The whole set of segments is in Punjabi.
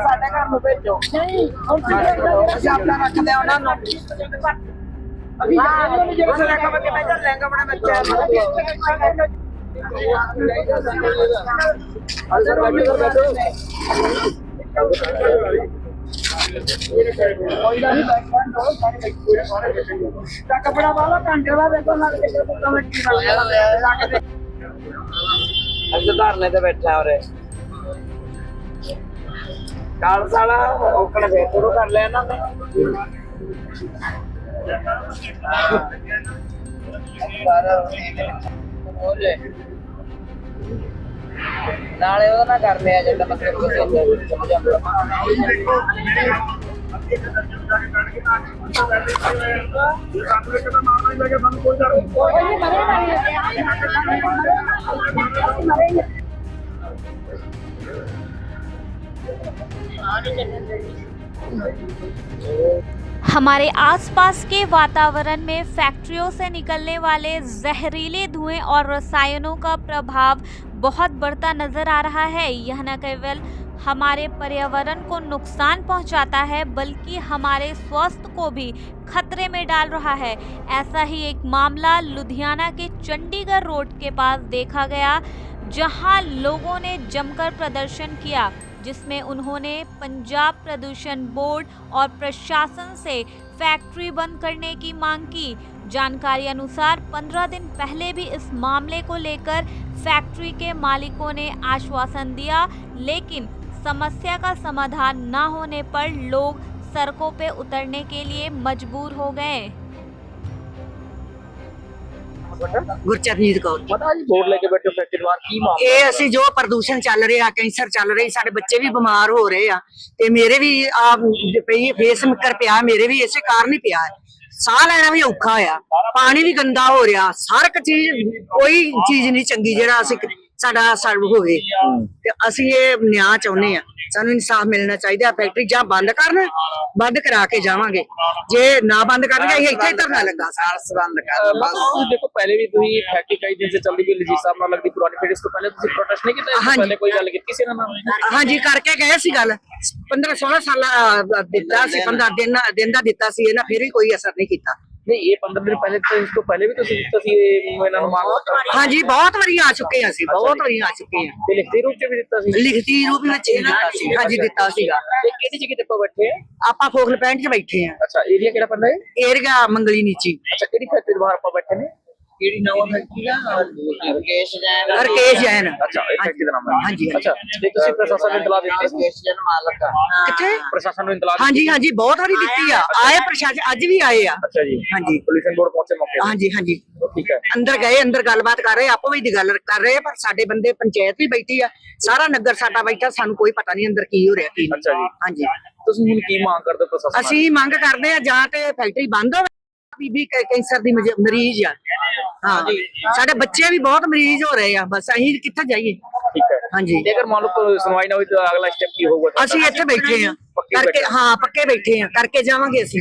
ਸਾਡੇ ਘਰ ਨੂੰ ਭੇਜੋ ਨਹੀਂ ਅਸੀਂ ਆਪਣਾ ਰੱਖਦੇ ਆ ਉਹਨਾਂ ਨੂੰ ਅਸੀਂ ਜਾਣਦੇ ਨਹੀਂ ਜਿਹੜੇ ਲਹਿੰਗਾ ਮੈਂ ਕਿਵੇਂ ਜਾਂ ਲਹਿੰਗਾ ਬਣਾ ਬੱਚਾ ਅੰਦਰ ਬੈਠੋ ਬੈਠੋ ਕੋਈ ਨਾ ਨਹੀਂ ਬੈਠਣ ਦੋ ਸਾਰੇ ਤਾਂ ਕਪੜਾ ਵਾਲਾ ਘੰਟੇ ਬਾਅਦ ਦੇਖੋ ਨਾਲ ਕਿਸੇ ਕੋਲ ਤਾਂ ਕੀ ਬਣ ਅੰਦਰ ਧਰਨੇ ਤੇ ਬੈਠਾ ਉਰੇ ਕਾਲ ਸਾਲਾ ਔਕਣ ਫੇਰ ਸ਼ੁਰੂ ਕਰ ਲਿਆ ਇਹਨਾਂ ਨੇ ਬੋਲੇ ਨਾਲੇ ਉਹਦਾ ਨਾ ਕਰ ਲਿਆ ਜਿਹੜਾ ਮਤਲਬ ਕੁਝ ਹੁੰਦਾ हमारे आसपास के वातावरण में फैक्ट्रियों से निकलने वाले जहरीले धुएं और रसायनों का प्रभाव बहुत बढ़ता नज़र आ रहा है। यह न केवल हमारे पर्यावरण को नुकसान पहुंचाता है, बल्कि हमारे स्वास्थ्य को भी खतरे में डाल रहा है। ऐसा ही एक मामला लुधियाना के चंडीगढ़ रोड के पास देखा गया, जहाँ लोगों ने जमकर प्रदर्शन किया, जिसमें उन्होंने पंजाब प्रदूषण बोर्ड और प्रशासन से फैक्ट्री बंद करने की मांग की। जानकारी अनुसार 15 दिन पहले भी इस मामले को लेकर फैक्ट्री के मालिकों ने आश्वासन दिया, लेकिन समस्या का समाधान न होने पर लोग सड़कों पर उतरने के लिए मजबूर हो गए। ਗੁਰਚਰਨਜੀਤ ਕੌਰ ਪਤਾ ਜੀ ਬੋਰਡ ਲੈ ਕੇ ਬੈਠੇ ਫੈਕਟਰੀ ਬਾਹਰ ਕੀ ਮਾਮਲਾ ਇਹ ਅਸੀਂ ਜੋ ਪ੍ਰਦੂਸ਼ਣ ਚੱਲ ਰਿਹਾ ਕੈਂਸਰ ਚੱਲ ਰਹੀ ਸਾਡੇ ਬੱਚੇ ਵੀ ਬਿਮਾਰ ਹੋ ਰਹੇ ਆ ਤੇ ਮੇਰੇ ਵੀ ਆ ਪਈ ਫੇਸ ਮਿੱਕਰ ਪਿਆ ਮੇਰੇ ਵੀ ਇਸੇ ਕਾਰਨ ਹੀ ਪਿਆ ਹੈ। ਸਾਹ ਲੈਣਾ ਵੀ ਔਖਾ ਆ ਪਾਣੀ ਵੀ ਗੰਦਾ ਹੋ ਰਿਹਾ ਹਰ ਇੱਕ ਚੀਜ਼ ਕੋਈ ਚੀਜ਼ ਨਹੀਂ ਚੰਗੀ ਜਿਹੜਾ ਅਸੀਂ ਸਾਡਾ ਸਰਵ ਹੋਵੇ। ਤੇ ਅਸੀਂ ਇਹ ਨਿਆਂ ਚਾਹੁੰਦੇ ਆ ਸਾਨੂੰ ਇਨਸਾਫ ਮਿਲਣਾ ਚਾਹੀਦਾ ਫੈਕਟਰੀ ਜਾਂ ਬੰਦ ਕਰਨ ਬੰਦ ਕਰਾ ਕੇ ਜਾਵਾਂਗੇ। ਜੇ ਨਾ ਬੰਦ ਕਰਨਗੇ ਅਸੀਂ ਇੱਥੇ ਹੀ ਧਰਨਾ ਲੱਗਾ ਸਾਰਸ ਬੰਦ ਬਸ। ਤੁਸੀਂ ਦੇਖੋ ਪਹਿਲੇ ਵੀ ਤੁਸੀਂ ਫੈਕਟਰੀ ਕਈ ਦਿਨ ਸੇ ਚੱਲਦੀ ਵੀ ਲਜੀ ਸਾਹਿਬ ਨਾਲ ਲੱਗਦੀ ਪੁਰਾਣੀ ਫੈਕਟਰੀ ਇਸ ਤੋਂ ਪਹਿਲੇ ਤੁਸੀਂ ਪ੍ਰੋਟੈਸਟ ਨਹੀਂ ਕੀਤਾ। ਪਹਿਲੇ ਕੋਈ ਗੱਲ ਕੀਤੀ ਸੀ ਨਾਲ? ਹਾਂਜੀ ਕਰਕੇ ਗਏ ਸੀ ਗੱਲ। 15 16 ਸਾਲ ਦਿੱਤਾ ਸੀ 15 ਦਿਨ ਦਿਨ ਦਾ ਦਿੱਤਾ ਸੀ ਇਹਨਾਂ ਫਿਰ ਵੀ ਕੋਈ ਅਸਰ ਨਹੀਂ ਕੀਤਾ। ਨਹੀਂ ਇਹ 15 ਦਿਨ ਪਹਿਲੇ ਤਾਂ ਇਸ ਤੋਂ ਪਹਿਲੇ ਵੀ ਤੁਸੀਂ ਦਿੱਤਾ ਸੀ ਇਹ ਇਹਨਾਂ ਨੂੰ ਮੰਗ ਹਾਂਜੀ ਬਹੁਤ ਵਾਰੀ ਆ ਚੁੱਕੇ ਹਾਂ ਅਸੀਂ ਬਹੁਤ ਵਾਰੀ ਆ ਚੁੱਕੇ ਹਾਂ। ਤੇ ਲਿਖਤੀ ਰੂਪ ਚ ਵੀ ਦਿੱਤਾ ਸੀ? ਲਿਖਤੀ ਰੂਪ ਵਿੱਚ ਦਿੱਤਾ ਸੀ ਹਾਂਜੀ ਦਿੱਤਾ ਸੀਗਾ। ਤੇ ਕਿਹੜੀ ਜਗ੍ਹਾ ਤੇ ਆਪਾਂ ਬੈਠੇ ਆ ਆਪਾਂ ਫੋਕਲ ਪੈਂਟ 'ਚ ਬੈਠੇ ਹਾਂ। ਅੱਛਾ ਏਰੀਆ ਕਿਹੜਾ ਪੈਂਦਾ ਹੈ? ਏਰੀਆ ਮੰਗਲੀ ਨੀਚੀ। ਅੱਛਾ ਕਿਹੜੀ ਫੈਕਟਰੀ ਬਾਹਰ ਆਪਾਂ ਬੈਠੇ ਨੇ? ਕਿਹੜੀ ਨਵਾਂ ਫੈਕਟਰੀ ਦਾ ਰਕੇਸ਼ ਜੈਨ ਰਕੇਸ਼ ਜੈਨ। ਅੱਛਾ ਇਹ ਫੈਕਟਰੀ ਦਾ ਨਾਮ ਹੈ? ਹਾਂਜੀ, ਅੱਛਾ ਤੇ ਤੁਸੀਂ ਪ੍ਰਸ਼ਾਸਨ ਨੂੰ ਇਤਲਾਹ ਦਿੱਤੀ? ਸੀ ਜਨ ਮਾਲਕ ਆ। ਕਿੱਥੇ? ਪ੍ਰਸ਼ਾਸਨ ਨੂੰ ਇਤਲਾਹ ਹਾਂਜੀ ਹਾਂਜੀ ਬਹੁਤ ਵਾਰੀ ਦਿੱਤੀ ਆ। ਆਏ ਪ੍ਰਸ਼ਾਸਨ ਅੱਜ ਵੀ ਆਏ ਆ। ਅੱਛਾ ਜੀ। ਹਾਂਜੀ। ਪੋਲੂਸ਼ਨ ਬੋਰਡ ਪਹੁੰਚੇ ਮੌਕੇ ਤੇ। ਹਾਂਜੀ ਹਾਂਜੀ। ਠੀਕ ਹੈ। ਅੰਦਰ ਗਏ ਅੰਦਰ ਗੱਲਬਾਤ ਕਰ ਰਹੇ ਆਪੋ ਵੀ ਦੀ ਗੱਲ ਕਰ ਰਹੇ ਪਰ ਸਾਡੇ ਬੰਦੇ ਪੰਚਾਇਤ ਵੀ ਬੈਠੀ ਆ। ਸਾਰਾ ਨਗਰ ਸਾਡਾ ਬੈਠਾ ਸਾਨੂੰ ਕੋਈ ਪਤਾ ਨਹੀਂ ਅੰਦਰ ਕੀ ਹੋ ਰਿਹਾ ਕੀ ਨਹੀਂ। ਅੱਛਾ ਜੀ। ਹਾਂਜੀ। ਤੁਸੀਂ ਹੁਣ ਕੀ ਮੰਗ ਕਰਦੇ ਹੋ ਪ੍ਰਸ਼ਾਸਨ? ਅਸੀਂ ਮੰਗ ਕਰਦੇ ਆ ਜਾਂ ਤੇ ਫੈਕਟਰੀ ਬੰਦ ਹੋਵੇ ਬੀਬੀ ਕੈਂਸਰ ਦੀ ਮਰੀਜ਼ ਆ। ਹਾਂ। ਸਾਡੇ ਬੱਚੇ ਵੀ ਬਹੁਤ ਮਰੀਜ਼ ਹੋ ਰਹੇ ਆ ਬਸ ਅਸੀਂ ਕਿੱਥੇ ਜਾਈਏ? ਠੀਕ ਹੈ। ਹਾਂਜੀ। ਜੇਕਰ ਮੰਨ ਲਓ ਕੋਈ ਸੁਣਵਾਈ ਨਾ ਹੋਈ ਤਾਂ ਅਗਲਾ ਸਟੈਪ ਕੀ ਹੋਊਗਾ ਤੁਹਾਡਾ? ਅਸੀਂ ਇੱਥੇ ਬੈਠੇ ਆ ਪੱਕੇ ਕਰਕੇ ਬੈਠੇ। ਹਾਂ ਪੱਕੇ ਬੈਠੇ ਆ ਕਰਕੇ ਜਾਵਾਂਗੇ ਅਸੀਂ।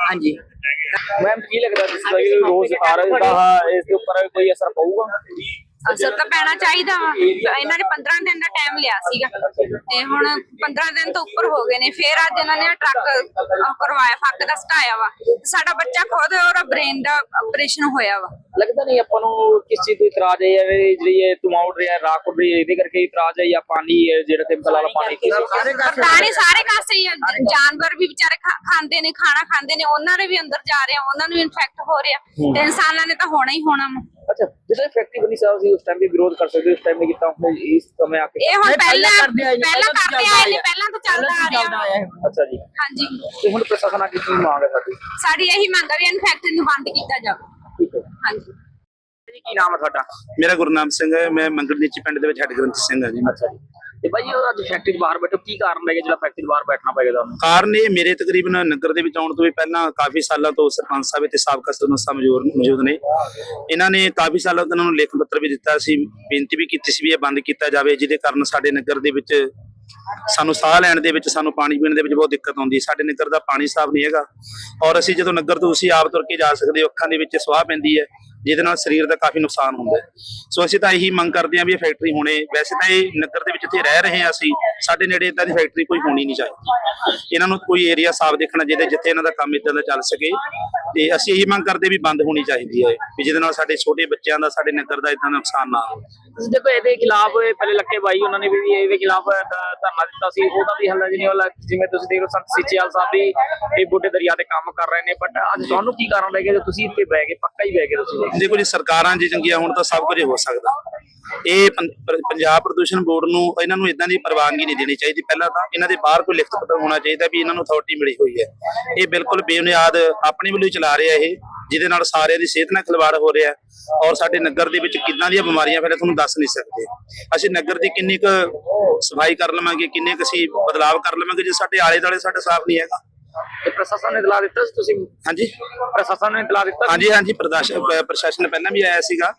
ਹਾਂਜੀ। ਮੈਮ ਕੀ ਲੱਗਦਾ ਜਿਸ ਤਰ੍ਹਾਂ ਕਿ ਰੋਜ਼ ਆ ਰਿਹਾ ਦਾ ਇਸ ਦੇ ਉੱਪਰ ਕੋਈ ਅਸਰ ਪਊਗਾ? ਅਸਰ ਤਾਂ ਪੈਣਾ ਚਾਹੀਦਾ ਵਾ। ਇਹਨਾਂ ਨੇ 15 ਦਿਨ ਦਾ ਟਾਈਮ ਲਿਆ ਸੀਗਾ। ਤੇ ਹੁਣ 15 ਦਿਨ ਤੋਂ ਉੱਪਰ ਹੋ ਗਏ ਨੇ। ਫੇਰ ਅੱਜ ਇਹਨਾਂ ਨੇ ਟਰੱਕ ਕਰਵਾਇਆ ਫੱਕ ਦਾ ਸਟਾਇਆ ਵਾ। ਸਾਡਾ ਬੱਚਾ ਖੁਦ ਉਹਦਾ ਬ੍ਰੇਨ ਦਾ ਆਪਰੇਸ਼ਨ ਹੋਇਆ ਵਾ। ਲੱਗਦਾ ਨਹੀਂ ਆਪਾਂ ਨੂੰ ਕਿਸ ਚੀਜ਼ ਤੋਂ ਇਤਰਾਜ਼ ਹੈ ਜਾਂ ਵੀ ਜਿਹੜੀ ਇਹ ਉੱਡ ਰਿਹਾ ਰਾਖ ਉੱਡ ਰਹੀ ਹੈ ਇਹਦੇ ਕਰਕੇ ਇਤਰਾਜ਼ ਹੈ ਜਾਂ ਪਾਣੀ ਹੈ ਜਿਹੜਾ ਕੈਮੀਕਲ ਵਾਲਾ ਪਾਣੀ ਨਹੀਂ ਸਾਰੇ ਕਾਸੇ ਹੀ ਜਾਨਵਰ ਵੀ ਵਿਚਾਰੇ ਖਾਂਦੇ ਨੇ ਖਾਣਾ ਖਾਂਦੇ ਨੇ। ਉਹਨਾਂ ਦੇ ਵੀ ਅੰਦਰ ਜਾ ਰਹੇ ਆ ਉਹਨਾਂ ਨੂੰ ਇਨਫੈਕਟ ਹੋ ਰਿਹਾ। ਤੇ ਇਨਸਾਨਾਂ ਨੇ ਤਾਂ ਹੋਣਾ ਹੀ ਹੋਣਾ ਅੱਛਾ ਜਦੋਂ ਫੈਕਟਰੀ ਬਣੀ ਸਾਹਿਬ ਸੀ ਉਸ ਟਾਈਮ ਵੀ ਵਿਰੋਧ ਕਰ ਸਕਦੇ ਉਸ ਟਾਈਮ ਨਹੀਂ ਕੀਤਾ ਹੁਣ ਇਸ ਸਮੇਂ ਆ ਕੇ ਇਹ ਹੁਣ ਪਹਿਲਾਂ ਪਹਿਲਾਂ ਕਰਦੇ ਆਏ ਨੇ, ਪਹਿਲਾਂ ਤਾਂ ਚੱਲਦਾ ਆ ਰਿਹਾ। ਅੱਛਾ ਜੀ। ਹਾਂਜੀ। ਤੇ ਹੁਣ ਪ੍ਰਸ਼ਾਸਨ ਆ ਕੇ ਕੀ ਮੰਗ ਹੈ ਸਾਡੀ? ਸਾਡੀ ਇਹੀ ਮੰਗ ਵੀ ਇਹਨੂੰ ਫੈਕਟਰੀ ਨੂੰ ਬੰਦ ਕੀਤਾ ਜਾਵੇ। ਠੀਕ ਹੈ। ਹਾਂਜੀ। ਜੀ ਕੀ ਨਾਮ ਹੈ ਤੁਹਾਡਾ? ਮੇਰਾ ਗੁਰਨਾਮ ਸਿੰਘ ਹੈ ਮੈਂ ਮੰਗਲ ਨੀਚੀ ਪਿੰਡ ਦੇ ਵਿੱਚ ਹੈਡ ਗ੍ਰੰਥ ਸਿੰਘ ਹਾਂ ਜੀ। ਅੱਛਾ ਜੀ। ਤੇ ਭਾਈ ਉਹ ਅੱਜ ਫੈਕਟਰੀ ਦੇ ਬਾਹਰ ਬੈਠੋ, ਕੀ ਕਾਰਨ ਹੈ ਜਿਹੜਾ ਫੈਕਟਰੀ ਦੇ ਬਾਹਰ ਬੈਠਣਾ ਪਏਗਾ ਤੁਹਾਨੂੰ? ਕਾਰਨ ਇਹ ਮੇਰੇ ਤਕਰੀਬਨ ਨਗਰ ਦੇ ਵਿੱਚ ਆਉਣ ਤੋਂ ਵੀ ਪਹਿਲਾਂ ਕਾਫੀ ਸਾਲਾਂ ਤੋਂ ਸਰਪੰਚ ਸਾਹਿਬ ਤੇ ਸਾਬਕਾ ਸਰਪੰਚ ਸਾਹਿਬ ਮੌਜੂਦ ਮੌਜੂਦ ਨੇ। ਇਹਨਾਂ ਨੇ ਕਾਫੀ ਸਾਲਾਂ ਤੋਂ ਇਹਨਾਂ ਨੂੰ ਲਿਖ ਪੱਤਰ ਵੀ ਦਿੱਤਾ ਸੀ, ਬੇਨਤੀ ਵੀ ਕੀਤੀ ਸੀ ਵੀ ਇਹ ਬੰਦ ਕੀਤਾ ਜਾਵੇ, ਜਿਹਦੇ ਕਾਰਨ ਸਾਡੇ ਨਗਰ ਦੇ ਵਿੱਚ ਸਾਨੂੰ ਸਾਹ ਲੈਣ ਦੇ ਵਿੱਚ, ਸਾਨੂੰ ਪਾਣੀ ਪੀਣ ਦੇ ਵਿੱਚ ਬਹੁਤ ਦਿੱਕਤ ਆਉਂਦੀ। ਹੈ ਸਾਡੇ ਨਗਰ ਦਾ ਪਾਣੀ ਸਾਫ਼ ਨਹੀਂ ਹੈਗਾ। ਔਰ ਅਸੀਂ ਜਦੋਂ ਨਗਰ ਤੋਂ ਤੁਸੀਂ ਆਪ ਤੁਰ ਕੇ ਜਾ ਸਕਦੇ ਹੋ, ਅੱਖਾਂ ਦੇ ਵਿੱਚ ਸਵਾਹ ਪੈਂਦੀ ਹੈ। ਜਿਹਦੇ ਨਾਲ ਸਰੀਰ ਦਾ ਕਾਫੀ ਨੁਕਸਾਨ ਹੁੰਦਾ ਹੈ। ਸੋ ਅਸੀਂ ਤਾਂ ਇਹੀ ਮੰਗ ਕਰਦੇ ਹਾਂ ਵੀ ਇਹ ਫੈਕਟਰੀ ਹੋਣੇ, ਵੈਸੇ ਤਾਂ ਇਹ ਨਗਰ ਦੇ ਵਿੱਚ ਇੱਥੇ ਰਹਿ ਰਹੇ ਹਾਂ ਅਸੀਂ, ਸਾਡੇ ਨੇੜੇ ਇਦਾਂ ਦੀ ਫੈਕਟਰੀ ਕੋਈ ਹੋਣੀ ਨਹੀਂ ਚਾਹੀਦੀ। ਇਹਨਾਂ ਨੂੰ ਕੋਈ ਏਰੀਆ ਸਾਫ਼ ਦੇਖਣਾ ਚਾਹੀਦਾ ਜਿੱਥੇ ਇਹਨਾਂ ਦਾ ਕੰਮ ਇਦਾਂ ਦਾ ਚੱਲ ਸਕੇ, ਤੇ ਅਸੀਂ ਇਹੀ ਮੰਗ ਕਰਦੇ ਵੀ ਬੰਦ ਹੋਣੀ ਚਾਹੀਦੀ ਹੈ, ਵੀ ਜਿਹਦੇ ਨਾਲ ਸਾਡੇ ਛੋਟੇ ਬੱਚਿਆਂ ਦਾ, ਸਾਡੇ ਨਗਰ ਦਾ ਇਦਾਂ ਦਾ ਨੁਕਸਾਨ ਨਾ ਹੋਵੇ। ਤੁਸੀਂ ਦੇਖੋ, ਇਹਦੇ ਖਿਲਾਫ ਪਹਿਲੇ ਲੱਕੇ ਬਾਈ ਉਹਨਾਂ ਨੇ ਵੀ ਇਹਦੇ ਖਿਲਾਫ ਧਰਨਾ ਦਿੱਤਾ ਸੀ, ਉਹਦਾ ਵੀ ਹੱਲ ਨਹੀਂ ਹੋਇਆ ਜਿਵੇਂ ਤੁਸੀਂ ਦੇਖ ਲਓ, ਸੰਤ ਸਿੱਚੇਵਾਲ ਸਾਹਿਬ ਵੀ ਇਹ ਬੁੱਢੇ ਦਰਿਆ ਤੇ ਕੰਮ ਕਰ ਰਹੇ ਨੇ ਬਟ ਅੱਜ ਤੁਹਾਨੂੰ ਕੀ ਕਾਰਨ ਲੱਗੇ ਤੁਸੀਂ ਇੱਥੇ ਬਹਿ ਗਏ ਪੱਕਾ ਹੀ ਬਹਿ ਗਏ ਤੁਸੀਂ? ਦੇਖੋ ਜੀ ਸਰਕਾਰਾਂ ਜੇ ਚੰਗੀਆਂ ਹੋਣ ਤਾਂ ਸਭ ਕੁਝ ਹੋ ਸਕਦਾ। ਇਹ ਪੰਜਾਬ ਪ੍ਰਦੂਸ਼ਣ ਬੋਰਡ ਨੂੰ ਇਹਨਾਂ ਨੂੰ ਇਦਾਂ ਦੀ ਪ੍ਰਵਾਨਗੀ ਨਹੀਂ ਦੇਣੀ ਚਾਹੀਦੀ। ਪਹਿਲਾਂ ਤਾਂ ਇਹਨਾਂ ਦੇ ਬਾਹਰ ਕੋਈ ਲਿਖਤ ਪੱਤਰ ਹੋਣਾ ਚਾਹੀਦਾ ਵੀ ਇਹਨਾਂ ਨੂੰ ਅਥਾਰਟੀ ਮਿਲੀ ਹੋਈ ਹੈ। ਇਹ ਬਿਲਕੁਲ ਬੇਬੁਨਿਆਦ ਆਪਣੇ ਵੱਲੋਂ ਚਲਾ ਰਿਹਾ ਇਹ, ਜਿਹਦੇ ਨਾਲ ਸਾਰਿਆਂ ਦੀ ਸਿਹਤ ਨਾਲ ਖਿਲਵਾੜ ਹੋ ਰਿਹਾ ਔਰ ਸਾਡੇ ਨਗਰ ਦੇ ਵਿੱਚ ਕਿੰਨਾਂ ਦੀਆਂ ਬਿਮਾਰੀਆਂ ਫਿਰ ਤੁਹਾਨੂੰ ਦੱਸ ਨਹੀਂ ਸਕਦੇ। ਅਸੀਂ ਨਗਰ ਦੀ ਕਿੰਨੀ ਕੁ ਸਫ਼ਾਈ ਕਰ ਲਵਾਂਗੇ, ਕਿੰਨੇ ਕੁ ਅਸੀਂ ਬਦਲਾਵ ਕਰ ਲਵਾਂਗੇ, ਜੇ ਸਾਡੇ ਆਲੇ ਦੁਆਲੇ ਸਾਡੇ ਸਾਫ਼ ਨਹੀਂ ਹੈਗਾ। ਤੇ ਪ੍ਰਸ਼ਾਸਨ ਨੇ ਇਤਲਾਹ ਦਿੱਤਾ ਸੀ ਤੁਸੀਂ? ਹਾਂਜੀ। ਪ੍ਰਸ਼ਾਸਨ ਨੇ ਇਤਲਾਹ ਦਿੱਤਾ? ਹਾਂਜੀ ਹਾਂਜੀ ਪ੍ਰਸ਼ਾਸਨ ਪਹਿਲਾਂ ਵੀ ਆਇਆ ਸੀਗਾ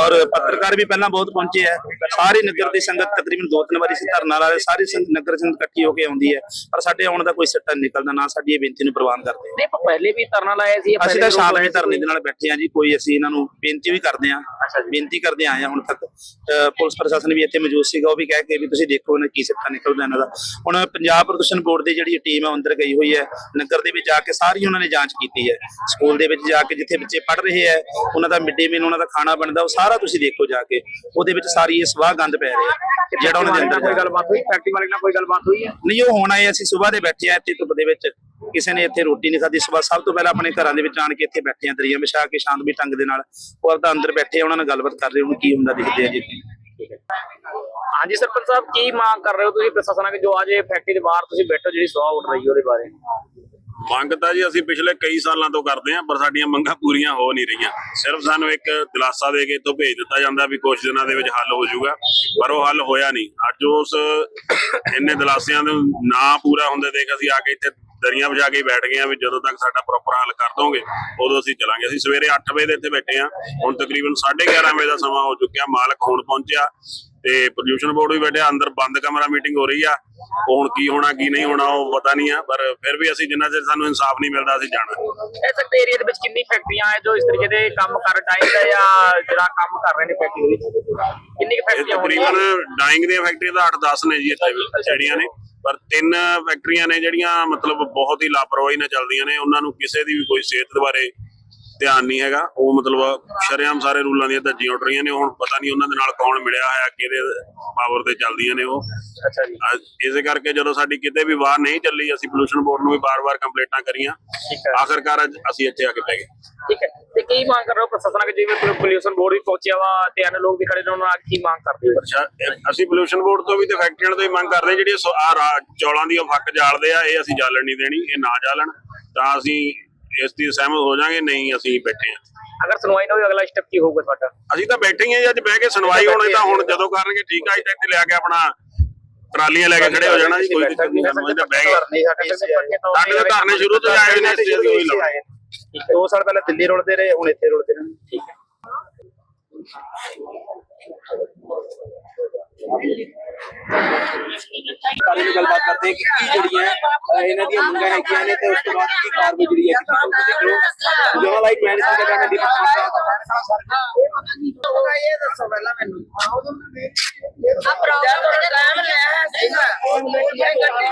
ਔਰ ਪੱਤਰਕਾਰ ਵੀ ਪਹਿਲਾਂ ਬਹੁਤ ਪਹੁੰਚੇ ਆ। ਸਾਰੀ ਨਗਰ ਦੀ ਸੰਗਤ ਤਕਰੀਬਨ ਦੋ ਤਿੰਨ ਵਾਰੀ ਸੀ ਧਰਨਾ ਲਾ ਰਹੇ ਸਾਰੀ ਸੰਗ- ਨਗਰ ਸੰਗਤ ਇਕੱਠੀ ਹੋ ਕੇ ਆਉਂਦੀ ਹੈ। ਪਰ ਸਾਡੇ ਆਉਣ ਦਾ ਕੋਈ ਸਿੱਟਾ ਨਹੀਂ ਨਿਕਲਦਾ ਨਾ ਸਾਡੀ ਇਹ ਬੇਨਤੀ ਨੂੰ ਪ੍ਰਵਾਨ ਕਰਦੇ ਨਹੀਂ ਪਰ ਪਹਿਲੇ ਵੀ ਧਰਨਾ ਲਾਇਆ ਸੀ ਅਸੀਂ ਪਹਿਲੇ ਤਾਂ ਵੀ ਸ਼ਾਂਤਮਈ ਲਾਇਆ ਸੀ ਧਰਨੇ ਦੇ ਨਾਲ ਬੈਠੇ ਆ ਜੀ ਕੋਈ ਅਸੀਂ ਇਹਨਾਂ ਨੂੰ ਬੇਨਤੀ ਵੀ ਕਰਦੇ ਆ। ਅੱਛਾ ਜੀ। ਬੇਨਤੀ ਕਰਦੇ ਆਏ ਆ ਹੁਣ ਤੱਕ। ਅਹ ਪੁਲਿਸ ਪ੍ਰਸ਼ਾਸਨ ਵੀ ਇੱਥੇ ਮੌਜੂਦ ਸੀਗਾ ਉਹ ਵੀ ਕਹਿ ਕੇ ਵੀ ਤੁਸੀਂ ਦੇਖੋ ਇਹਨਾਂ ਕੀ ਸਿੱਟਾ ਨਿਕਲਦਾ ਇਹਨਾਂ ਦਾ। ਹੁਣ ਪੰਜਾਬ ਪ੍ਰਦੂਸ਼ਣ ਬੋਰਡ ਦੀ ਜਿਹੜੀ ਟੀਮ ਹੈ ਉਹ ਅੰਦਰ ਗਈ ਹੋਈ ਹੈ। ਨਗਰ ਦੇ ਵਿੱਚ ਜਾ ਕੇ ਸਾਰੀ ਉਹਨਾਂ ਨੇ ਜਾਂਚ ਕੀਤੀ ਹੈ। ਸਕੂਲ ਦੇ ਵਿੱਚ ਜਾ ਕੇ ਜਿੱਥੇ ਬੱਚੇ ਪੜ੍ਹ ਰਹੇ ਹੈ ਉਹਨਾਂ ਦਾ ਮਿਡ ਮੀਲ ਉਹਨਾਂ ਦਾ ਖਾਣਾ ਬਣਦਾ ਉਹ ਸਾਰਾ ਤੁਸੀਂ ਦੇਖੋ ਜਾ ਕੇ। ਉਹਦੇ ਵਿੱਚ ਸਾਰੀ ਇਹ ਸਵਾਹ ਗੰਦ ਪੈ ਰਿਹਾ ਜਿਹੜਾ ਉਹਨਾਂ ਦੇ ਅੰਦਰ ਕੋਈ ਗੱਲਬਾਤ ਹੋਈ? ਫੈਕਟਰੀ ਮਾਲਕ ਨਾਲ ਕੋਈ ਗੱਲਬਾਤ ਹੋਈ ਹੈ? ਨਹੀਂ ਉਹ ਹੁਣ ਆਏ ਅਸੀਂ ਸਵੇਰ ਦੇ ਬੈਠੇ ਆ ਇੱਥੇ ਧੁੱਪ ਦੇ ਵਿੱਚ। ਕਿਸੇ ਨੇ ਇੱਥੇ ਰੋਟੀ ਨਹੀਂ ਖਾਧੀ ਸਵੇਰ ਸਭ ਤੋਂ ਪਹਿਲਾਂ ਆਪਣੇ ਘਰਾਂ ਦੇ ਵਿੱਚ ਆਣ ਕੇ ਇੱਥੇ ਬੈਠੇ ਆ ਦਰੀਆਂ ਵਿਛਾ ਕੇ ਸ਼ਾਂਤਮਈ ਢੰਗ ਦੇ ਨਾਲ। ਉਹ ਆਪਦਾ ਅੰਦਰ ਬੈਠੇ ਉਹਨਾਂ ਨਾਲ ਗੱਲਬਾਤ ਕਰ ਰਹੇ ਹੁਣ ਕੀ ਹੁੰਦਾ ਦਿਖਦੇ ਆ ਜੀ ਹਾਂਜੀ ਸਰਪੰਚ ਸਾਹਿਬ ਕੀ ਮੰਗ ਕਰ ਰਹੇ ਹੋ ਤੁਸੀਂ ਪ੍ਰਸ਼ਾਸਨ ਕਿ ਜੋ ਅੱਜ ਇਹ ਫੈਕਟਰੀ ਦੇ ਬਾਹਰ ਤੁਸੀਂ ਬੈਠੋ ਜਿਹੜੀ ਸਵਾਹ ਉੱਠ ਰਹੀ ਹੈ ਉਹਦੇ ਬਾਰੇ। ਮੰਗ ਤਾਂ ਜੀ ਅਸੀਂ ਪਿਛਲੇ ਕਈ ਸਾਲਾਂ ਤੋਂ ਕਰਦੇ ਆਂ ਪਰ ਸਾਡੀਆਂ ਮੰਗਾਂ ਪੂਰੀਆਂ ਹੋ ਨਹੀਂ ਰਹੀਆਂ। ਸਿਰਫ ਸਾਨੂੰ ਇੱਕ ਦਿਲਾਸਾ ਦੇ ਕੇ ਤੋਂ ਭੇਜ ਦਿੱਤਾ ਜਾਂਦਾ ਵੀ ਕੁਝ ਦਿਨਾਂ ਦੇ ਵਿੱਚ ਹੱਲ ਹੋ ਜਾਊਗਾ, ਪਰ ਉਹ ਹੱਲ ਹੋਇਆ ਨਹੀਂ। ਅੱਜ ਉਸ ਇੰਨੇ ਦਿਲਾਸਿਆਂ ਦੇ ਨਾ ਪੂਰਾ ਹੁੰਦੇ ਦੇਖ ਅਸੀਂ ਆ ਕੇ ਇੱਥੇ ਦਰੀਆਂ ਵਜਾ ਕੇ ਬੈਠ ਗਏ ਆ ਵੀ ਜਦੋਂ ਤੱਕ ਸਾਡਾ ਪ੍ਰੋਪਰ ਹੱਲ ਕਰ ਦੋਗੇ, ਉਦੋਂ ਅਸੀਂ ਚਲਾਂਗੇ। ਅਸੀਂ ਸਵੇਰੇ 8 ਵਜੇ ਦੇ ਇੱਥੇ ਬੈਠੇ ਆ ਹੁਣ ਤਕਰੀਬਨ 11:30 ਵਜੇ ਦਾ ਸਮਾਂ ਹੋ ਚੁੱਕਿਆ, ਮਾਲਕ ਹੁਣ ਪਹੁੰਚਿਆ। ਤੇ ਪ੍ਰੋਡਿਊਸ਼ਨ ਬੋਰਡ ਵੀ ਬੈਠਿਆ ਅੰਦਰ ਬੰਦ ਕਮਰਾ ਮੀਟਿੰਗ ਹੋ ਰਹੀ ਆ। ਉਹ ਹੁਣ ਕੀ ਹੋਣਾ ਕੀ ਨਹੀਂ ਹੋਣਾ ਉਹ ਪਤਾ ਨਹੀਂ ਆ ਪਰ ਫਿਰ ਵੀ ਅਸੀਂ ਜਿੰਨਾ ਚਿਰ ਸਾਨੂੰ ਇਨਸਾਫ ਨਹੀਂ ਮਿਲਦਾ ਅਸੀਂ ਜਾਣਾ। ਸਖਤ ਏਰੀਆ ਦੇ ਵਿੱਚ ਕਿੰਨੀ ਫੈਕਟਰੀਆਂ ਹੈ ਜੋ ਇਸ ਤਰੀਕੇ ਦੇ ਕੰਮ ਕਰ ਡਾਈਂਗ ਦਾ ਜਾਂ ਜਿਹੜਾ ਕੰਮ ਕਰ ਰਹੇ ਨੇ ਫੈਕਟਰੀ ਵਿੱਚ? ਕਿੰਨੀ ਫੈਕਟਰੀਆਂ ਤਕਰੀਬਨ ਡਾਈਂਗ ਦੀਆਂ ਫੈਕਟਰੀਆਂ ਤਾਂ 8-10 ਨੇ ਜੀ ਇੱਥੇ ਜਿਹੜੀਆਂ ਨੇ। ਪਰ ਤਿੰਨ ਫੈਕਟਰੀਆਂ ਨੇ ਜਿਹੜੀਆਂ ਮਤਲਬ ਬਹੁਤ ਹੀ ਲਾਪਰਵਾਹੀ ਨਾਲ ਚੱਲਦੀਆਂ ਨੇ। ਉਹਨਾਂ ਨੂੰ ਕਿਸੇ ਦੀ ਵੀ ਕੋਈ ਸਿਹਤ ਬਾਰੇ ਧਿਆਨ ਨਹੀਂ ਹੈਗਾ। ਉਹ ਮਤਲਬ ਸ਼ਰੇਆਮ ਸਾਰੇ ਰੂਲਾਂ ਦੀਆਂ ਧੱਜੀਆਂ ਉੱਡ ਰਹੀਆਂ ਨੇ। ਹੁਣ ਪਤਾ ਨਹੀਂ ਉਹਨਾਂ ਦੇ ਨਾਲ ਕੌਣ ਮਿਲਿਆ ਹੋਇਆ ਕਿਹਦੇ ਪਾਵਰ ਤੇ ਚੱਲਦੀਆਂ ਨੇ ਉਹ। ਅੱਛਾ ਜੀ। ਇਸੇ ਕਰਕੇ ਜਦੋਂ ਸਾਡੀ ਕਿਤੇ ਵੀ ਵਾਰ ਨਹੀਂ ਚੱਲੀ ਅਸੀਂ ਪੋਲੂਸ਼ਨ ਬੋਰਡ ਨੂੰ ਵੀ ਬਾਰ-ਬਾਰ ਕੰਪਲੇਂਟਾਂ ਕਰੀਆਂ। ਆਖਰਕਾਰ ਅੱਜ ਅਸੀਂ ਇੱਥੇ ਆ ਕੇ ਬਹਿ ਗਏ। ਠੀਕ ਹੈ। ਤੇ ਕੀ ਮੰਗ ਕਰ ਰਹੇ ਹੋ ਪ੍ਰਸ਼ਾਸਨ ਕਿ ਜਿਵੇਂ ਪੋਲੂਸ਼ਨ ਬੋਰਡ ਵੀ ਪਹੁੰਚਿਆ ਵਾ ਤੇ ਅਨ ਲੋਕ ਵੀ ਖੜੇ ਨੇ ਉਹਨਾਂ ਨਾਲ ਕੀ ਮੰਗ ਕਰਦੇ ਹੋ? ਅਸੀਂ ਪੋਲੂਸ਼ਨ ਬੋਰਡ ਤੋਂ ਵੀ ਤੇ ਫੈਕਟਰੀਆਂ ਤੋਂ ਵੀ ਮੰਗ ਕਰਦੇ ਜਿਹੜੀ ਆ ਚੌਲਾਂ ਦੀ ਫੱਕ ਜਾਲਦੇ ਆ ਇਹ ਅਸੀਂ ਜਾਲਣ ਨਹੀਂ ਦੇਣੀ ਇਹ ਨਾ ਜਾਲਣ। ਤਾਂ ਅਸੀਂ ਇਸ ਦੀ ਸਹਿਮਤ ਹੋ ਜਾਾਂਗੇ ਨਹੀਂ ਅਸੀਂ ਬੈਠੇ ਆ ਅਗਰ ਸੁਣਵਾਈ ਨਾ ਹੋਈ ਅਗਲਾ ਸਟੈਪ ਕੀ ਹੋਊਗਾ ਤੁਹਾਡਾ? ਅਸੀਂ ਤਾਂ ਬੈਠੇ ਹੀ ਆ ਜੀ, ਅੱਜ ਬਹਿ ਕੇ ਸੁਣਵਾਈ ਹੋਣੀ ਤਾਂ ਹੁਣ ਜਦੋਂ ਕਰਨਗੇ ਠੀਕ ਆ ਇੱਥੇ ਲਿਆ ਕੇ ਆਪਣਾ ਟਰਾਲੀਆਂ ਲੈ ਕੇ ਖੜੇ ਹੋ ਜਾਣਾ ਜੀ ਕੋਈ ਦਿੱਕਤ ਨਹੀਂ ਸਾਨੂੰ ਇਹਦਾ ਬਹਿ ਗਏ ਸਾਡੇ ਤਾਂ ਧਰਨੇ ਸ਼ੁਰੂ ਤੋਂ ਆਏ ਨੇ ਅਸੀਂ ਉਹੀ ਲਾਉਣੇ ਦੋ ਸਾਲ ਪਹਿਲਾਂ ਦਿੱਲੀ ਰੁਲਦੇ ਰਹੇ ਹੁਣ ਇੱਥੇ ਰੁਲਦੇ ਰਹੇ। ਠੀਕ ਹੈ। ਕਾਰਨ ਨੂੰ ਗੱਲਬਾਤ ਕਰਦੇ ਹਾਂ ਕਿ ਕੀ ਜਿਹੜੀਆਂ ਇਹਨਾਂ ਦੀਆਂ ਮੰਗਾਂ ਹੈਗੀਆਂ ਨੇ ਤੇ ਉਸ ਤੋਂ ਬਾਅਦ ਕੀ ਕਾਰਵਾਈ ਜਿਹੜੀ ਹੈ ਕੀਤੀ ਜਾਊਗੀ ਦੇਖ ਲਓ ਜਨਰਲ ਲਾਈਕ ਮੈਨੇਜਮੈਂਟ ਦਾ ਕਹਿੰਦੇ ਇਹ ਦੱਸੋ ਪਹਿਲਾਂ ਮੈਨੂੰ ਆ ਪ੍ਰੋਬਲਮ ਦਾ ਟਾਈਮ ਲਿਆ ਸੀਗਾ। ਇਹ ਗੱਡੀ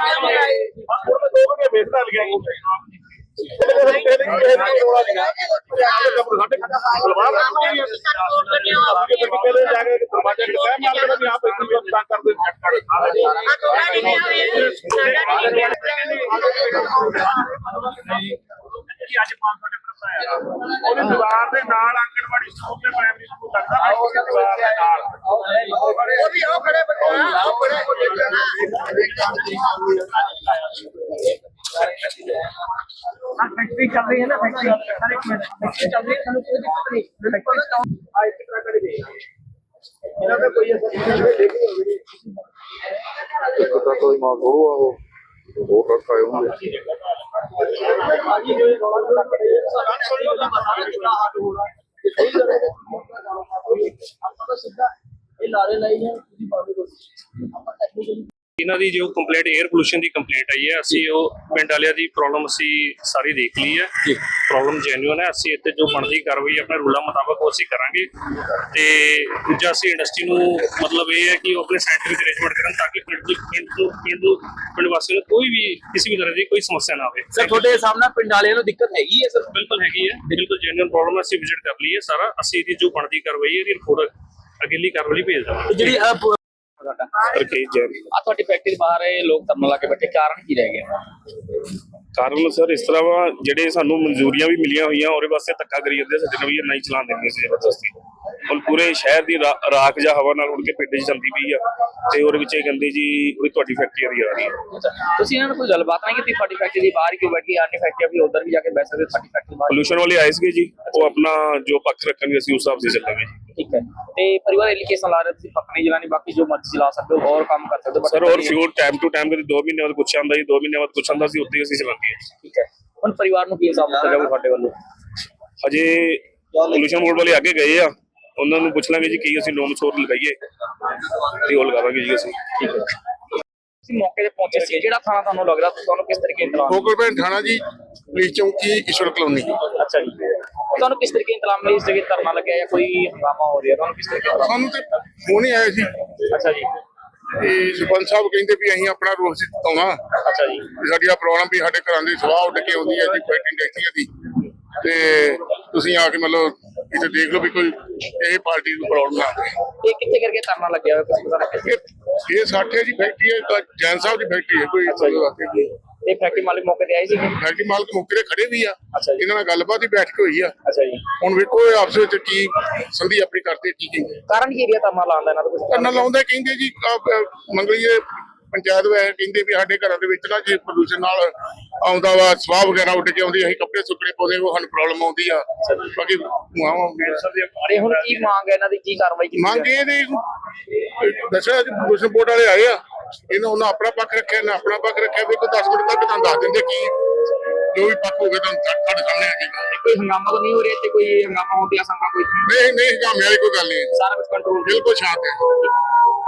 ਕਿਉਂ ਬਣਾਈ ਉਹਦੀ ਦੀਵਾਰ ਦੇ ਨਾਲ ਆਂਗਣਵਾੜੀ ਸਕੂਲ ਤੇ ਪ੍ਰਾਇਮਰੀ ਸਕੂਲ ਲੱਗਦਾ ਦੀਵਾਰ ਦੇ ਨਾਲ ਉਹ ਵੀ ਆਓ ਖੜੇ ਬੱਚੇ ਆਓ ਖੜੇ ਫੈਕਟਰੀ ਚੱਲ ਰਹੀ ਹੈ ਨਾ ਫੈਕਟਰੀ ਹਰ ਇੱਕ ਮਿੰਟ ਫੈਕਟਰੀ ਚੱਲ ਰਹੀ ਹੈ ਸਾਨੂੰ ਕੋਈ ਦਿੱਕਤ ਨਹੀਂ। ਫੈਕਟਰੀ ਇਹਨਾਂ ਦਾ ਕੋਈ ਅਸਰ ਨਹੀਂ ਦੇਖੀ ਹੋਵੇ ਪਤਾ ਕੋਈ ਮਾਂ ਥੋੜੋ ਆ ਉਹ ਹੋਰ ਰੱਖਾ ਹੋਊਗਾ ਆਪਾਂ ਤਾਂ ਸਿੱਧਾ ਇਹ ਲਾਰੇ ਲਾਈ ਜਾਂ ਤੁਸੀਂ ਬੰਦ ਕਰੋ। ਆਪਾਂ ਟੈਕਨੀਕਲੀ ਇਹਨਾਂ ਦੀ ਜੋ ਕੰਪਲੇਂਟ 에ਅਰ ਪੋਲੂਸ਼ਨ ਦੀ ਕੰਪਲੇਂਟ ਆਈ ਹੈ ਅਸੀਂ ਉਹ ਪਿੰਡ ਵਾਲਿਆਂ ਦੀ ਪ੍ਰੋਬਲਮ ਅਸੀਂ ਸਾਰੀ ਦੇਖ ਲਈ ਹੈ। ਪ੍ਰੋਬਲਮ ਜੈਨੂਇਨ ਹੈ ਅਸੀਂ ਇੱਥੇ ਜੋ ਬਣਦੀ ਕਾਰਵਾਈ ਆਪਣੇ ਰੂਲਾਂ ਮੁਤਾਬਕ ਉਹ ਅਸੀਂ ਕਰਾਂਗੇ। ਤੇ ਦੂਜਾ ਅਸੀਂ ਇੰਡਸਟਰੀ ਨੂੰ ਮਤਲਬ ਇਹ ਹੈ ਕਿ ਉਹ ਆਪਣੇ ਸਾਇੰਟਿਫਿਕ ਅਰੇਂਜਮੈਂਟ ਕਰਨ ਤਾਂ ਕਿ ਪਿੰਡ ਦੀ ਪਿੰਡ ਤੋਂ ਪਿੰਡ ਨੂੰ ਪਿੰਡ ਵਾਸੀਆਂ ਨੂੰ ਕੋਈ ਵੀ ਕਿਸੇ ਵੀ ਤਰ੍ਹਾਂ ਦੀ ਕੋਈ ਸਮੱਸਿਆ ਨਾ ਆਵੇ। ਸਰ ਤੁਹਾਡੇ ਸਾਹਮਣੇ ਪਿੰਡ ਵਾਲਿਆਂ ਨੂੰ ਦਿੱਕਤ ਹੈਗੀ ਹੈ ਸਰ ਬਿਲਕੁਲ ਹੈਗੀ ਹੈ ਬਿਲਕੁਲ ਜੈਨੂਇਨ ਪ੍ਰੋਬਲਮ ਅਸੀਂ ਵਿਜ਼ਿਟ ਕਰ ਲਈ ਹੈ ਸਾਰਾ। ਅਸੀਂ ਇਹਦੀ ਜੋ ਬਣਦੀ ਕਾਰਵਾਈ ਹੈ ਇਹਦੀ ਰਿਪੋਰਟ ਅਗਲੀ ਕਾਰਵਾਈ ਭੇਜ ਦਾਂਗੇ। ਜਿਹੜੀ ਅਹ, ਪ- ਰਕੇਸ਼ ਜੈਨ ਆ ਤੁਹਾਡੀ ਫੈਕਟਰੀ ਦੇ ਬਾਹਰ ਇਹ ਲੋਕ ਧਰਨਾ ਲਾ ਕੇ ਬੈਠੇ ਕਾਰਨ ਕੀ ਰਹਿ ਗਿਆ ਕਾਰਨ ਸਰ ਇਸ ਤਰ੍ਹਾਂ ਵਾ ਜਿਹੜੇ ਸਾਨੂੰ ਮਨਜ਼ੂਰੀਆਂ ਵੀ ਮਿਲੀਆਂ ਹੋਈਆਂ ਉਹਦੇ ਵਾਸਤੇ ਧੱਕਾ ਕਰੀ ਜਾਂਦੇ ਸਾਡੇ ਨਵੀਂ ਨਹੀਂ ਚਲਾਉਣ ਦਿੰਦੇ ਸੀ ਜ਼ਬਰਦਸਤੀ। ਹੁਣ ਪੂਰੇ ਸ਼ਹਿਰ ਦੀ ਰਾਖ ਜਾਂ ਹਵਾ ਨਾਲ ਉੜ ਕੇ ਪਿੰਡ 'ਚ ਜਾਂਦੀ ਪਈ ਆ ਤੇ ਉਹਦੇ ਵਿੱਚ ਇਹ ਕਹਿੰਦੇ ਜੀ ਉਹ ਤੁਹਾਡੀ ਫੈਕਟਰੀ ਦੀ ਆ ਰਹੀ ਹੈ ਤੁਸੀਂ ਇਹਨਾਂ ਨਾਲ ਕੋਈ ਗੱਲਬਾਤ ਨਹੀਂ ਕੀਤੀ ਤੁਹਾਡੀ ਫੈਕਟਰੀ ਦੀ ਬਾਹਰ ਕਿਉਂ ਬੈਠੀ ਆਨੀ ਫੈਕਟਰੀ ਵੀ ਉਧਰ ਵੀ ਜਾ ਕੇ ਬੈਠ ਸਕਦੇ ਤੁਹਾਡੀ ਫੈਕਟਰੀ ਬਾਹਰ ਪੋਲੂਸ਼ਨ ਵਾਲੇ ਆਏ ਸੀਗੇ ਜੀ ਉਹ ਆਪਣਾ ਜੋ ਪੱਖ ਰੱਖਣਗੇ ਅਸੀਂ ਉਸ ਹਿਸਾਬ ਸੇ ਚੱਲਾਂਗੇ ਜੀ। ਠੀਕ ਹੈ। ਤੇ ਪਰਿਵਾਰ ਐਲੀਗੇਸ਼ਨ ਲਾ ਰਹੇ ਤੁਸੀਂ ਪੱਕਣੀ ਜਲਾਨੀ ਬਾਕੀ ਜੋ ਮਰਜ਼ੀ ਚਲਾ ਸਕਦੇ ਹੋ ਔਰ ਕੰਮ ਕਰ ਸਕਦੇ ਹੋ ਸਰ ਔਰ ਫਿਊਰ ਟਾਈਮ ਟੂ ਟਾਈਮ ਕਦੇ 2 ਮਹੀਨੇ ਬਾਅਦ ਕੁਛ ਆਉਂਦਾ ਜੀ 2 ਮਹੀਨੇ ਬਾਅਦ ਕੁਛ ਆਉਂਦਾ ਸੀ ਉੱਤੇ ਅਸੀਂ ਚਲਾਉਂਦੇ ਹਾਂ। ਠੀਕ ਹੈ। ਹੁਣ ਪਰਿਵਾਰ ਨੂੰ ਕੀ ਹਿਸਾਬ ਦਿੱਤਾ ਜਾਊਗਾ ਤੁਹਾਡੇ ਵੱਲੋਂ? ਹਜੇ ਪੋਲੂਸ਼ਨ ਬੋਰਡ ਵਾਲੇ ਅੱਗੇ ਗਏ ਆ ਉਹਨਾਂ ਨੂੰ ਪੁੱਛ ਲਾਂਗੇ ਜੀ ਕੀ ਅਸੀਂ ਨੋਮ ਸੋਰ ਲਗਾਈਏ ਤੇ ਉਹ ਲਗਾਵਾਂਗੇ ਜੀ ਅਸੀਂ। ਠੀਕ ਹੈ। ਤੁਸੀਂ ਮੌਕੇ ਤੇ ਪਹੁੰਚੇ ਸੀ ਜਿਹੜਾ ਥਾਣਾ ਤੁਹਾਨੂੰ ਲੱਗਦਾ ਤੁਹਾਨੂੰ ਕਿਸ ਤਰੀਕੇ ਇੰਤਜ਼ਾਮ ਫੋਕਲ ਥਾਣਾ ਜੀ ਪੁਲਿਸ ਚੌਂਕੀ ਈਸ਼ਵਰ ਕਲੋਨੀ। ਅੱਛਾ ਜੀ। ਤੁਹਾਨੂੰ ਕਿਸ ਤਰੀਕੇ ਇੰਤਜ਼ਾਮ ਮਿਲੇ? ਇਸ ਜਗ੍ਹਾ ਧਰਨਾ ਲੱਗਿਆ ਜਾਂ ਕੋਈ ਹੰਗਾਮਾ ਹੋ ਰਿਹਾ? ਤੁਹਾਨੂੰ ਕਿਸ ਤਰੀਕੇ ਸਾਨੂੰ ਤੇ ਫੋਨ ਹੀ ਆਇਆ ਸੀ। ਅੱਛਾ ਜੀ। ਤੇ ਸਰਪੰਚ ਸਾਹਿਬ ਕਹਿੰਦੇ ਵੀ ਅਸੀਂ ਆਪਣਾ ਰੋਸ ਜਤਾਉਣਾ। ਅੱਛਾ ਜੀ। ਸਾਡੀ ਆ ਪ੍ਰੋਬਲਮ ਵੀ ਸਾਡੇ ਘਰਾਂ ਦੀ ਸਵਾਹ ਉੱਡ ਕੇ ਆਉਂਦੀ ਹੈ ਜੀ ਫੈਕਟਰੀ ਇੰਡਸਟਰੀ ਦੀ ਤੇ ਤੁਸੀਂ ਆ ਕੇ ਮਤਲਬ ਇੱਥੇ ਦੇਖ ਲਓ ਵੀ ਕੋਈ ਇਹ ਪਾਰਟੀ ਨੂੰ ਪ੍ਰੋਬਲਮ ਨਾ ਆਵੇ। ਇਹ ਕਿੱਥੇ ਕਰਕੇ ਧਰਨਾ ਲੱਗਿਆ ਹੋਇਆ? ਕੁਝ ਪਤਾ ਲੱਗਿਆ ਇਹ ਇਹ ਸਾਠੇ ਦੀ ਫੈਕਟਰੀ ਹੈ ਜੈਨ ਸਾਹਿਬ ਦੀ ਫੈਕਟਰੀ ਹੈ ਕੋਈ ਮਤਲਬ ਵਾਸਤੇ ਨਹੀਂ। ਤੇ ਫੈਕਟਰੀ ਮਾਲਕ ਮੌਕੇ ਤੇ ਆਏ ਸੀ ਫੈਕਟਰੀ ਮਾਲਕ ਮੌਕੇ ਤੇ ਖੜੇ ਵੀ ਆ। ਇਹਨਾਂ ਨਾਲ ਗੱਲਬਾਤ ਹੀ ਬੈਠ ਕੇ ਹੋਈ ਆ। ਅੱਛਾ ਜੀ। ਹੁਣ ਵੇਖੋ ਇਹ ਆਪਸ ਵਿੱਚ ਕੀ ਸੰਧੀ ਆਪਣੀ ਕਰਦੇ ਕੀ ਕੀ ਕਾਰਨ ਕੀ ਰਿਹਾ ਧਰਨਾ ਲਾਉਣ ਦਾ? ਇਹਨਾਂ ਦਾ ਕੁਝ ਕਰਨਾ ਲਾਉਂਦੇ ਕਹਿੰਦੇ ਜੀ ਮੰਗਲੀਏ ਪੰਚਾਇਤ ਵਾਲੇ ਕਹਿੰਦੇ ਵੀ ਸਾਡੇ ਘਰਾਂ ਦੇ ਵਿੱਚ ਨਾ ਜੇ ਪ੍ਰਦੂਸ਼ਣ ਨਾਲ ਆਉਂਦਾ ਵਾ ਸਵਾਹ ਵਗੈਰਾ ਉੱਡ ਕੇ ਆਉਂਦੀ ਅਸੀਂ ਕੱਪੜੇ ਸੁੱਕਣੇ ਪਾਉਂਦੇ ਉਹ ਸਾਨੂੰ ਪ੍ਰੋਬਲਮ ਆਉਂਦੀ ਆ। ਬਾਕੀ ਅਰੇ ਹੁਣ ਕੀ ਮੰਗ ਹੈ ਇਹਨਾਂ ਦੀ ਕੀ ਕਾਰਵਾਈ ਕੀਤੀ ਮੰਗ? ਇਹ ਦੇ ਦੱਸਿਆ ਜੀ ਪ੍ਰਦੂਸ਼ਣ ਬੋਰਡ ਵਾਲੇ ਆਏ ਆ। ਇਹਨਾਂ ਉਹਨਾਂ ਆਪਣਾ ਪੱਖ ਰੱਖਿਆ ਨਾ ਆਪਣਾ ਪੱਖ ਰੱਖਿਆ ਵੀ ਕੋਈ 10 ਮਿੰਟ ਤੱਕ ਤੁਹਾਨੂੰ ਦੱਸ ਦਿੰਦੇ ਕੀ ਜੋ ਵੀ ਪੱਖ ਹੋਵੇ ਤੁਹਾਨੂੰ ਤੁਹਾਡੇ ਸਾਹਮਣੇ ਆ ਜਾਏਗਾ ਕੋਈ ਹੰਗਾਮਾ ਤਾਂ ਨਹੀਂ ਹੋ ਰਿਹਾ ਇੱਥੇ ਕੋਈ ਹੰਗਾਮਾ ਹੋ ਗਿਆ ਸੰਗਾ ਕੋਈ? ਨਹੀਂ ਨਹੀਂ ਹੰਗਾਮੇ ਵਾਲੀ ਕੋਈ ਗੱਲ ਨਹੀਂ। ਸਾਰਾ ਕੁਝ ਕੰਟਰੋਲ ਬਿਲਕੁਲ ਸ਼ਾਂਤ ਹੈ।